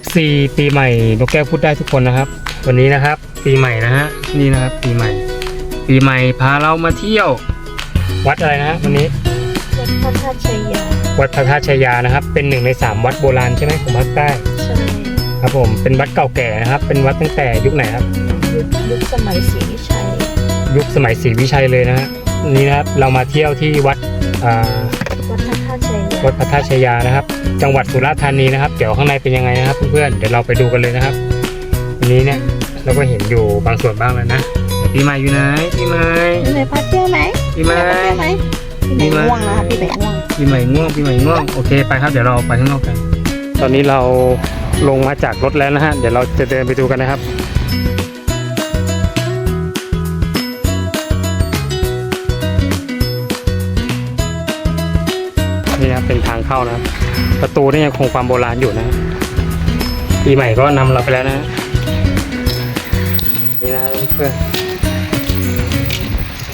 FC ปีใหม่นกแก้วพูดได้ทุกคนนะครับ วันนี้นะครับ ปีใหม่นะฮะนี่นะครับ ปีใหม่ ปีใหม่พาเรามาเที่ยว วัดอะไรนะฮะวันนี้วัดพระธาตุชัยยาวัดพระธาตุชัยยานะครับ เป็นหนึ่งในสามวัดโบราณใช่ไหมของภาคใต้ใช่ครับผมเป็นวัดเก่าแก่นะครับ เป็นวัดตั้งแต่ยุคไหนครับยุคยุคสมัยศรีวิชัยยุคสมัยศรีวิชัยเลยนะฮะนี่นะครับเรามาเที่ยวที่วัดอ่าวัดพระธาตุชัยยา วัดพระธาตุชัยยานะครับ จังหวัดสุราษฎร์ธานีนะครับเดี๋ยวข้างในเป็นยังไงนะครับเพื่อนๆเดี๋ยวเราไปดูกันเลยนะครับวันนี้เนี่ยเราก็เห็นอยู่บางส่วนบ้างแล้วนะปีใหม่อยู่ไหนปีใหม่พี่ไหนพาเที่ยวไหมปีใหม่พาเที่ยวไหมพี่ไหนง่วงนะคะพี่ไหนง่วงปีใหม่ง่วงปีใหม่ง่วงโอเคไปครับเดี๋ยวเราไปข้างนอกกัน ตอนนี้เราลงมาจากรถแล้วนะฮะเดี๋ยวเราจะเดินไปดูกันนะครับ เป็นทางเข้านะ ประตูนี่ยังคงความโบราณอยู่นะปีใหม่ก็นำเราไปแล้วนะนี่นะเพื่อน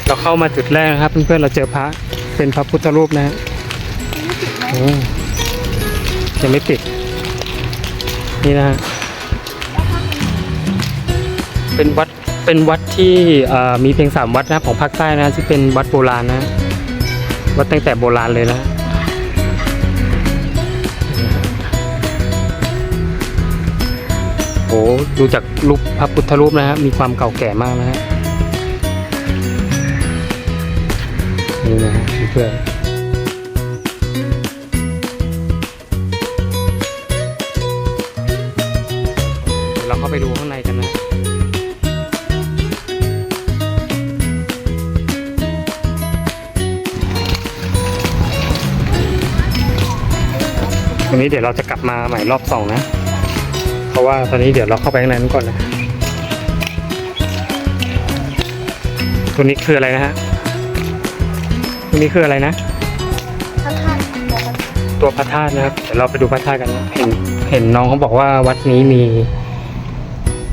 เราเข้ามาจุดแรกนะครับ เพื่อนๆเราเจอพระเป็นพระพุทธรูปนะฮะยังไม่ปิด นี่นะฮะเป็นวัดเป็นวัดที่มีเพียงสามวัดนะของภาคใต้นะที่เป็นวัดโบราณนะ วัดตั้งแต่โบราณเลยนะ ดูจากรูปพระพุทธรูปนะฮะมีความเก่าแก่มากนะฮะนี่นะฮะเพื่อนเดี๋ยวเราเข้าไปดูข้างในกันนะวันนี้เดี๋ยวเราจะกลับมาใหม่รอบสองนะ ราะว่าตอนนี้เดี๋ยวเราเข้าไปข้างในนั้นก่อนนะตัวนี้คืออะไรนะฮะตัวนี้คืออะไรนะ พระธาตุตัวพระธาตุนะครับเดี๋ยวเราไปดูพระธาตุกันนะเห็นเห็นน้องเขาบอกว่าวัดนี้มี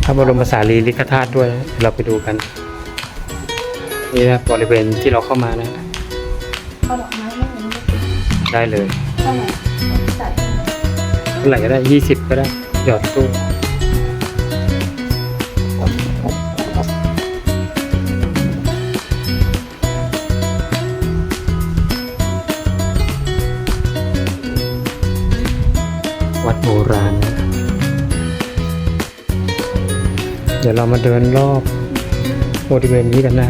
พระบรมสารีริกธาตุด้วยนะเดี๋ยวเราไปดูกัน นี่นะบริเวณที่เราเข้ามานะ เอาดอกไม้ไม่เห็นไม่ติดได้เลยเท่าไหร่ใส่เท่าไหร่ก็ได้ยี่สิบก็ได้ หยอดตู้วัดโบราณ เดี๋ยวเรามาเดินรอบบริเวณนี้กันนะ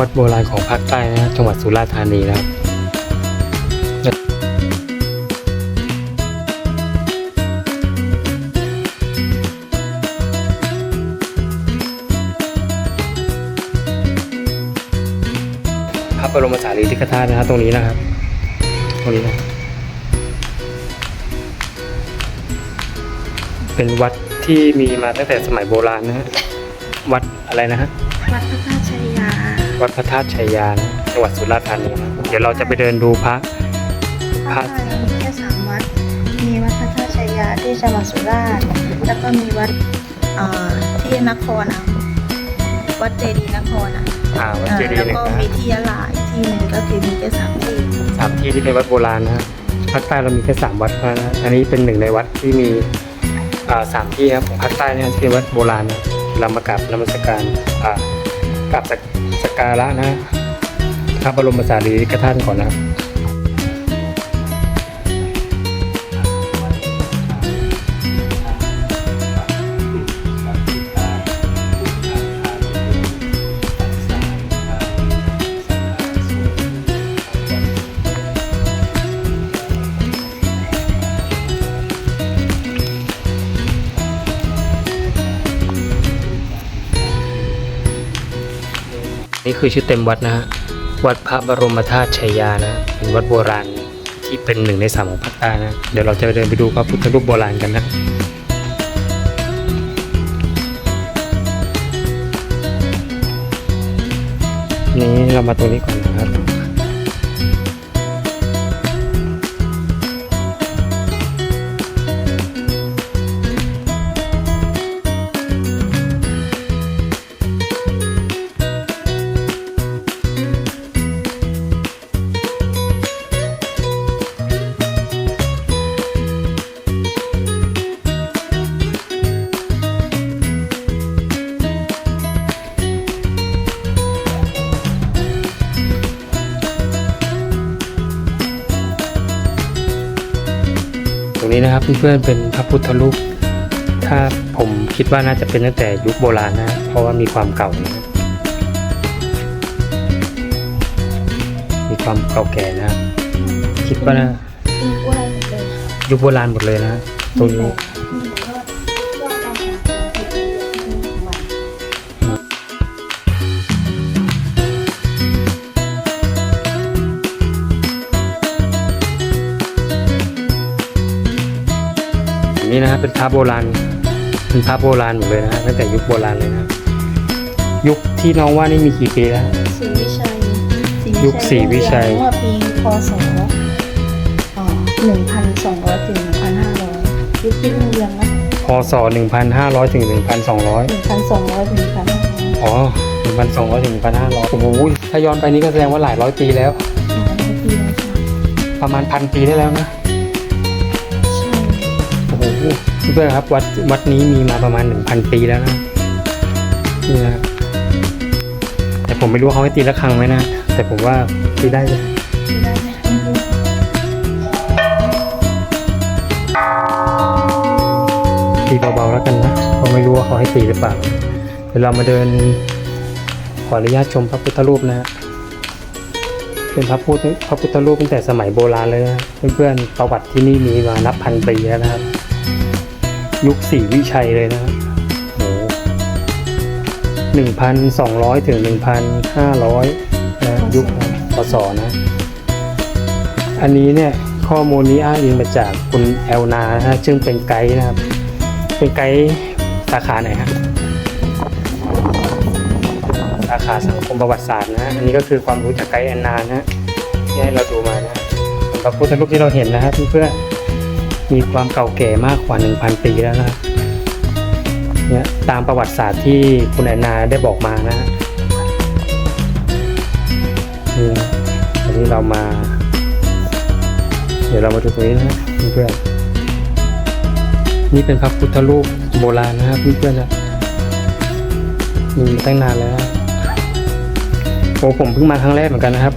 วัดโบราณของภาคใต้นะจังหวัดสุราษฎร์ธานีนะครับพระบรมสารีริกธาตุนะครับตรงนี้นะครับ ตรงนี้นะ เป็นวัดที่มีมาตั้งแต่สมัยโบราณนะฮะ วัดอะไรนะฮะ วัดพระธาตุ วัดพระธาตุชัยยานะจังหวัดสุราษฎร์ธานีนะเดี๋ยวเราจะไปเดินดูพระภาคใต้มีแค่สามวัด มีวัดพระธาตุชัยยาที่จังหวัดสุราษฎร์แล้วก็มีวัดเอ่อที่นครอะวัดเจดีย์นครอะอ่าวัดอ่าเจดีแล้วย์หนึ่งก็นะมีที่ยะลาอีกที่หนึ่งก็คือมีแค่สามที่สามที่ที่เป็นวัดโบราณนะฮะภาคใต้เรามีแค่สามวัดเท่านั้นนะอันนี้เป็นหนึ่งในวัดที่มีอ่าสามที่ครับของภาคใต้เนี่ยที่เป็นวัดโบราณนะเรามากราบนมัสการอ่ากราบสักสั การะนะฮะพระบรมสารีริกธาตุก่อนนะครับ คือชื่อเต็มวัดนะฮะวัดพระบรมธาตุชัยยานะเป็นวัดโบราณที่เป็นหนึ่งในสามของภาคใต้นะเดี๋ยวเราจะไปเดินไปดูพระพุทธรูปโบราณกันนะนี่เรามาตรงนี้ก่อนนะครับ นะครับเพื่อนๆเป็นพระพุทธรูปถ้าผมคิดว่าน่าจะเป็นตั้งแต่ยุคโบราณนะ เพราะว่ามีความเก่านะครับมีความเก่าแก่นะครับคิดว่านะมีว่าอะไรเลยยุคโบราณหมดเลยนะตรงนี้ นี่นะครับเป็นพระโบราณเป็นพระโบราณหมดเลยนะตั้งแต่ยุคโบราณเลยนะ ยุคที่น้องว่านี่มีกี่ปีแล้ว ศรีวิชัยยุคศรีวิชัย เมื่อปีพศหนึ่งพันสองร้อยถึงหนึ่งพันห้าร้อยยุคที่รุ่งเรืองนะพศ1,500ถึง1,200หนึ่งพันสองร้อยถึงหนึ่งพันห้าร้อยอ๋อ1,200ถึง1,500โอ้โหถ้าย้อนไปนี่ก็แสดงว่าหลายร้อยปีแล้ว หลายปีแล้วค่ะประมาณพันปีได้แล้วนะใช่ โอ้โหเพื่อนครับวัดวัดนี้มีมาประมาณ 1,000 ปีแล้วนะนี่นะแต่ผมไม่รู้เขาให้ตีละครั้งไหมนะ แต่ผมว่าตีได้เลยตีเบาๆแล้วกันนะเพราะไม่รู้ว่าเขาให้ตีหรือเปล่าเดี๋ยวเรามาเดินขออนุญาตชมพระพุทธรูปนะฮะเป็นพระพุทธพระพุทธรูปตั้งแต่สมัยโบราณเลยนะเพื่อนๆประวัติที่นี่มีมานับพันปีแล้วนะครับ ยุคศรีวิชัยเลยนะครับโอ้หนึ่งพันสองร้อยถึงหนึ่งพันห้าร้อยนะยุคพศนะ อันนี้เนี่ยข้อมูลนี้อ้างอิงมาจากคุณแอลนานะฮะซึ่งเป็นไกด์นะครับ เป็นไกด์สาขาไหนฮะสาขาสังคมประวัติศาสตร์นะฮะอันนี้ก็คือความรู้จากไกด์แอนนานะฮะที่ให้เราดูมานะฮะพระพุทธรูปที่เราเห็นนะครับเพื่อนๆ มีความเก่าแก่มากกว่า 1,000 ปีแล้วนะครับเนี่ยตามประวัติศาสตร์ที่คุณแอนนาได้บอกมานะนี่อันนี้เรามา เดี๋ยวเรามาดูตรงนี้นะเพื่อนนี่เป็นพระพุทธรูปโบราณนะครับเพื่อนๆนะมีตั้งนานแล้วโอ้ผมเพิ่งมาครั้งแรกเหมือนกันนะครับ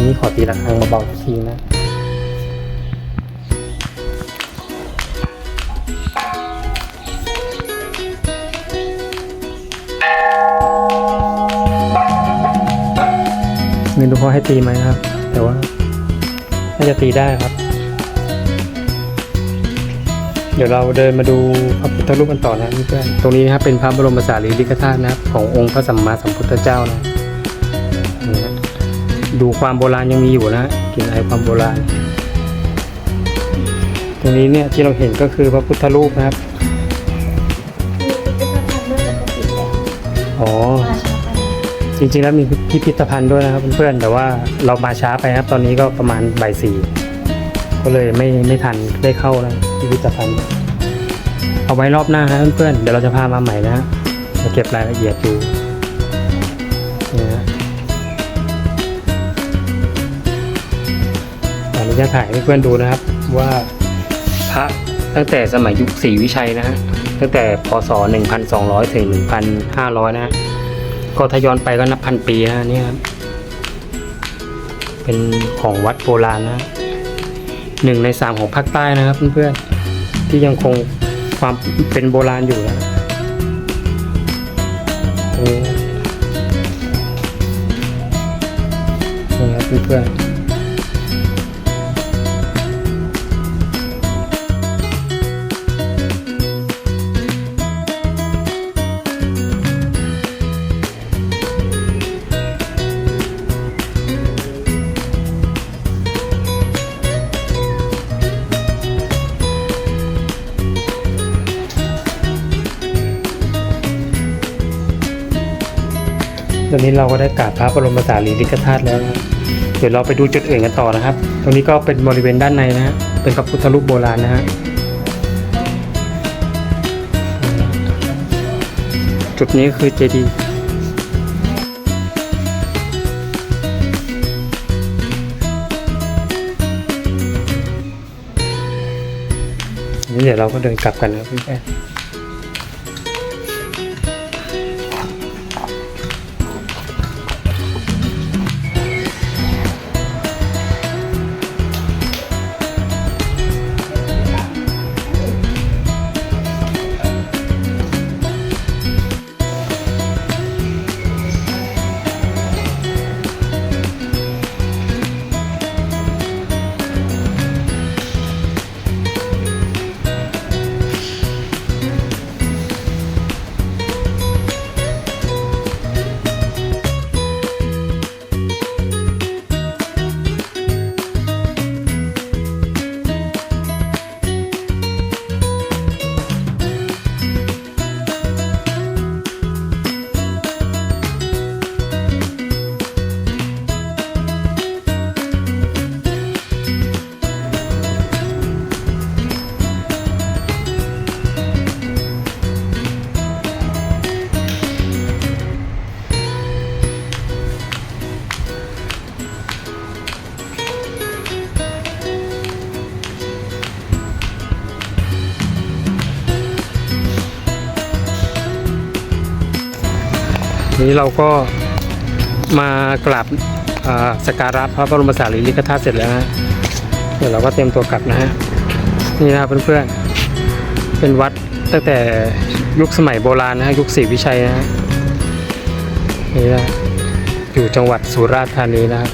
นี้ขอตีระฆังเบาๆสักทีนะ ไม่รู้เขาให้ตีไหมนะครับ แต่ว่าน่าจะตีได้ครับ เดี๋ยวเราเดินมาดูพระพุทธรูปกันต่อนะเพื่อนตรงนี้นะครับเป็นพระบรมสารีริกธาตุนะครับขององค์พระสัมมาสัมพุทธเจ้านะดูความโบราณยังมีอยู่นะกลิ่นอายความโบราณ ตรงนี้เนี่ยที่เราเห็นก็คือพระพุทธรูปนะครับ อ๋อ จริงๆแล้วมีพิพิธภัณฑ์ด้วยนะครับเพื่อนๆแต่ว่าเรามาช้าไปครับ ตอนนี้ก็ประมาณบ่ายสี่ก็เลยไม่ไม่ทันได้เข้านะพิพิธภัณฑ์ เอาไว้รอบหน้านะเพื่อนๆเดี๋ยวเราจะพามาใหม่นะมาเก็บรายละเอียดดูนี่นะตอนนี้จะถ่ายให้เพื่อนดูนะครับ ว่าพระตั้งแต่สมัยยุคศรีวิชัยนะฮะตั้งแต่พศ 1,200 ถึง 1,500 นะฮะ ก็ถ้าย้อนไปก็นับพันปีฮะนี่ครับ เป็นของวัดโบราณนะหนึ่งในสามของภาคใต้นะครับเพื่อนๆที่ยังคงความเป็นโบราณอยู่นะตรงนี้นี่ครับเพื่อนๆ ตอนนี้เราก็ได้กราบพระบรมสารีริกธาตุแล้วนะเดี๋ยวเราไปดูจุดอื่นกันต่อนะครับ ตรงนี้ก็เป็นบริเวณด้านในนะฮะเป็นพระพุทธรูปโบราณนะฮะจุดนี้คือเจดีย์นี่เดี๋ยวเราก็เดินกลับกันนะเพื่อน นี้เราก็มากราบสการะพระบรมสารีริกธาตุเสร็จแล้วนะฮะเดี๋ยวเราก็เตรียมตัวกลับนะฮะนี่นะครับเพื่อนๆเป็นวัดตั้งแต่ยุคสมัยโบราณนะฮะยุคศรีวิชัยนะฮะนี่นะอยู่จังหวัดสุราษฎร์ธานีนะครับ